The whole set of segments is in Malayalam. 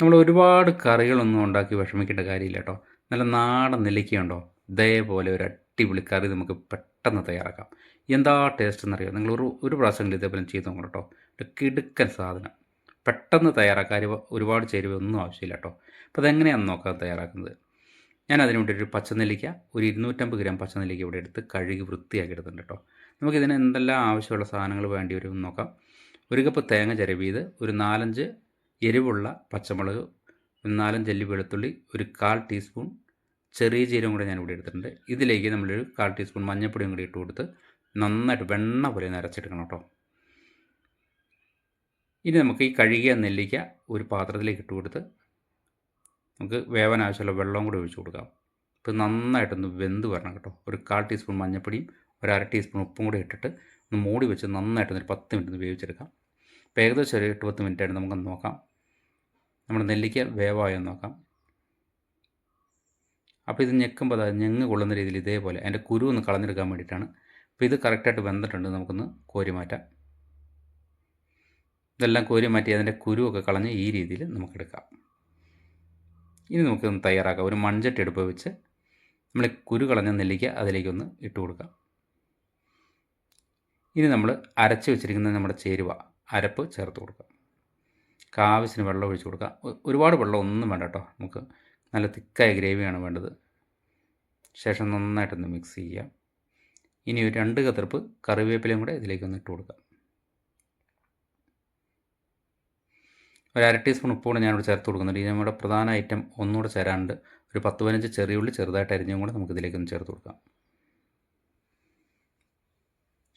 നമ്മൾ ഒരുപാട് കറികളൊന്നും ഉണ്ടാക്കി വിഷമിക്കേണ്ട കാര്യമില്ല കേട്ടോ. നല്ല നാടൻ നെല്ലിക്കയുണ്ടോ? ഇതേപോലെ ഒരു അടിപൊളി കറി നമുക്ക് പെട്ടെന്ന് തയ്യാറാക്കാം. എന്താ ടേസ്റ്റ് എന്നറിയോ? നിങ്ങൾ ഒരു ഒരു പ്രാവശ്യമെങ്കിലും ഇതേപോലെ ചെയ്ത് നോക്കണം കേട്ടോ. കിടുക്കൻ സാധനം. പെട്ടെന്ന് തയ്യാറാക്കാൻ ഒരുപാട് ചേരുവൊന്നും ആവശ്യമില്ല കേട്ടോ. അപ്പോൾ അതെങ്ങനെയാണെന്ന് നോക്കാം തയ്യാറാക്കുന്നത്? ഞാൻ അതിന് വേണ്ടി ഒരു പച്ചനെല്ലിക്ക ഒരു ഇരുന്നൂറ്റമ്പത് ഗ്രാം പച്ചനെല്ലിക്ക ഇവിടെ എടുത്ത് കഴുകി വൃത്തിയാക്കി എടുത്തിട്ടുണ്ട് കേട്ടോ. നമുക്കിതിന് എന്തെല്ലാം ആവശ്യമുള്ള സാധനങ്ങൾ വേണ്ടി വരും നോക്കാം. ഒരു കപ്പ് തേങ്ങ ചിരവിയത് ഒരു നാലഞ്ച് എരിവുള്ള പച്ചമുളക് നാലും ജല്ലി വെളുത്തുള്ളി ഒരു കാൽ ടീസ്പൂൺ ചെറിയ ജീരകം കൂടെ ഞാൻ ഇവിടെ എടുത്തിട്ടുണ്ട്. ഇതിലേക്ക് നമ്മളൊരു കാൽ ടീസ്പൂൺ മഞ്ഞൾപ്പൊടിയും കൂടി ഇട്ട് കൊടുത്ത് നന്നായിട്ട് വെണ്ണ പോലെ നിറച്ചെടുക്കണം കേട്ടോ. ഇനി നമുക്ക് ഈ കഴുകിയ നെല്ലിക്ക ഒരു പാത്രത്തിലേക്ക് ഇട്ട് കൊടുത്ത് നമുക്ക് വേവാൻ ആവശ്യമുള്ള വെള്ളവും കൂടി ഒഴിച്ചു കൊടുക്കാം. ഇപ്പോൾ നന്നായിട്ടൊന്ന് വെന്ത് വരണം കേട്ടോ. ഒരു കാൽ ടീസ്പൂൺ മഞ്ഞൾപ്പൊടിയും ഒരു അര ടീസ്പൂൺ ഉപ്പും കൂടി ഇട്ടിട്ട് ഒന്ന് മൂടി വെച്ച് നന്നായിട്ടൊന്ന് പത്ത് മിനിറ്റ് ഒന്ന് വേവിച്ചെടുക്കാം. ഇപ്പോൾ ഏകദേശം ഒരു എട്ട് പത്ത് മിനിറ്റ് ആയിട്ട് നമുക്ക് നോക്കാം. നമ്മുടെ നെല്ലിക്ക വേവായോ നോക്കാം. അപ്പോൾ ഇത് ഞെക്കുമ്പോൾ അത് ഞെങ്ങ് കൊള്ളുന്ന രീതിയിൽ ഇതേപോലെ അതിന്റെ കുരു ഒന്ന് കളഞ്ഞെടുക്കാൻ വേണ്ടിയിട്ടാണ്. അപ്പോൾ ഇത് കറക്റ്റായിട്ട് വെന്തിട്ടുണ്ട് നമുക്കൊന്ന് കോരി മാറ്റാം. ഇതെല്ലാം കോരി മാറ്റി അതിന്റെ കുരുവൊക്കെ കളഞ്ഞ് ഈ രീതിയിൽ നമുക്കെടുക്കാം. ഇനി നമുക്കൊന്ന് തയ്യാറാക്കാം. ഒരു മൺചട്ടി എടുപ്പ് വെച്ച് നമ്മൾ കുരു കളഞ്ഞ നെല്ലിക്ക അതിലേക്കൊന്ന് ഇട്ട് കൊടുക്കാം. ഇനി നമ്മൾ അരച്ച് വെച്ചിരിക്കുന്ന നമ്മുടെ ചേരുവ. അരപ്പ് ചേർത്ത് കൊടുക്കുക. ആവശ്യത്തിന് വെള്ളം ഒഴിച്ച് കൊടുക്കുക. ഒരുപാട് വെള്ളം ഒന്നും വേണ്ട കേട്ടോ നമുക്ക്. നല്ല തിക്കായ ഗ്രേവിയാണ് വേണ്ടത്. ശേഷം നന്നായിട്ടൊന്ന് മിക്സ് ചെയ്യുക. ഇനി ഒരു രണ്ട് കത്തിർപ്പ് കറിവേപ്പിലയും കൂടെ ഇതിലേക്കൊന്ന് ഇട്ട് കൊടുക്കുക. ഒരു അര ടീസ്പൂൺ ഉപ്പുകൂടെ ഞാനിവിടെ ചേർത്ത് കൊടുക്കുന്നുണ്ട്. ഇനി നമ്മുടെ പ്രധാന ഐറ്റം ഒന്നുകൂടെ ചേരാണ്ട് ഒരു പത്ത് പതിനഞ്ച് ചെറിയ ഉള്ളി ചെറുതായിട്ട് അരിഞ്ഞും കൂടെ നമുക്ക് ഇതിലേക്കൊന്ന് ചേർത്ത് കൊടുക്കാം.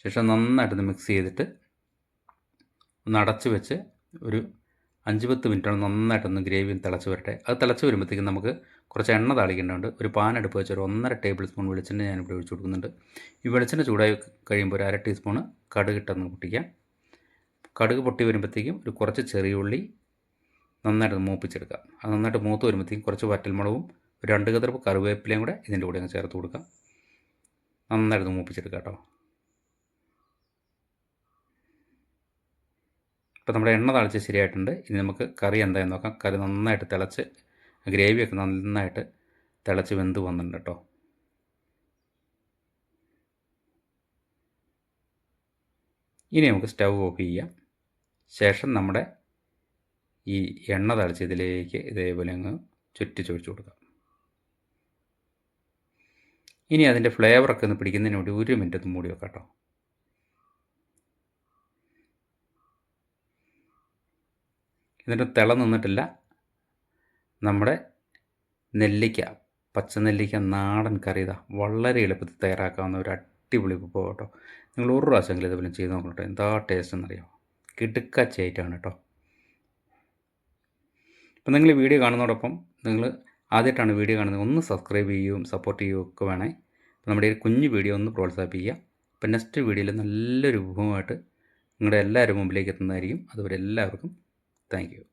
ശേഷം നന്നായിട്ടൊന്ന് മിക്സ് ചെയ്തിട്ട് ഒന്ന് അടച്ച് വെച്ച് ഒരു അഞ്ച് പത്ത് മിനിറ്റോളം നന്നായിട്ടൊന്ന് ഗ്രേവി തിളച്ച് വരട്ടെ. അത് തിളച്ച് വരുമ്പോഴത്തേക്കും നമുക്ക് കുറച്ച് എണ്ണ താളിക്കേണ്ടതുണ്ട്. ഒരു പാൻ അടുപ്പ് വെച്ച് ഒരു ഒന്നര ടേബിൾ സ്പൂൺ വെളിച്ചെണ്ണ ഞാനിവിടെ ഒഴിച്ച് കൊടുക്കുന്നുണ്ട്. ഈ വെളിച്ചെണ്ണ ചൂടായി കഴിയുമ്പോൾ ഒരു അര ടീസ്പൂണ് കടുക് ഇട്ടൊന്ന് പൊട്ടിക്കാം. കടുക് പൊട്ടി വരുമ്പോഴത്തേക്കും ഒരു കുറച്ച് ചെറിയ ഉള്ളി നന്നായിട്ട് മൂപ്പിച്ചെടുക്കാം. അത് നന്നായിട്ട് മൂത്ത് വരുമ്പോഴത്തേക്കും കുറച്ച് വറ്റൽമുളകും ഒരു രണ്ട് കതിർപ്പ് കറിവേപ്പിലയും കൂടെ ഇതിന്റെ കൂടെ അങ്ങ് ചേർത്ത് കൊടുക്കാം. നന്നായിട്ട് മൂപ്പിച്ചെടുക്കാം കേട്ടോ. ഇപ്പോൾ നമ്മുടെ എണ്ണ തളിച്ച് ശരിയായിട്ടുണ്ട്. ഇനി നമുക്ക് കറി എന്തായെന്ന് നോക്കാം. കറി നന്നായിട്ട് തിളച്ച് ഗ്രേവിയൊക്കെ നന്നായിട്ട് തിളച്ച് വെന്ത് വന്നിട്ടുണ്ട് കേട്ടോ. ഇനി നമുക്ക് സ്റ്റവ് ഓഫ് ചെയ്യാം. ശേഷം നമ്മുടെ ഈ എണ്ണ തളിച്ച് ഇതിലേക്ക് ഇതേപോലെ അങ്ങ് ചുറ്റി ചൊഴിച്ച് കൊടുക്കാം. ഇനി അതിന്റെ ഫ്ലേവറൊക്കെ ഒന്ന് പിടിക്കുന്നതിന് വേണ്ടി ഒരു മിനിറ്റ് ഒന്ന് മൂടി വെക്കാം കേട്ടോ. എന്നിട്ട് തിള നിന്നിട്ടില്ല. നമ്മുടെ നെല്ലിക്ക പച്ചനെല്ലിക്ക നാടൻ കറി ഇതാ വളരെ എളുപ്പത്തിൽ തയ്യാറാക്കാവുന്ന ഒരു അടിപൊളി വിഭവം കേട്ടോ. നിങ്ങൾ ഒരു പ്രാവശ്യമെങ്കിലും ഇതുപോലെ ചെയ്ത് നോക്കണം എന്താ ടേസ്റ്റ് എന്നറിയോ? കിടുക്കച്ചായിട്ടാണ് കേട്ടോ. ഇപ്പം നിങ്ങൾ ഈ വീഡിയോ കാണുന്നതോടൊപ്പം നിങ്ങൾ ആദ്യമായിട്ടാണ് വീഡിയോ കാണുന്നത് ഒന്ന് സബ്സ്ക്രൈബ് ചെയ്യുകയും സപ്പോർട്ട് ചെയ്യുകയും ഒക്കെ വേണേ. അപ്പോൾ നമ്മുടെ ഈ കുഞ്ഞു വീഡിയോ ഒന്ന് പ്രോത്സാഹിപ്പിക്കുക. അപ്പം നെക്സ്റ്റ് വീഡിയോയിൽ നല്ലൊരു വിഭവമായിട്ട് നിങ്ങളുടെ എല്ലാവരും മുമ്പിലേക്ക് എത്തുന്നതായിരിക്കും. അതുപോലെ എല്ലാവർക്കും Thank you.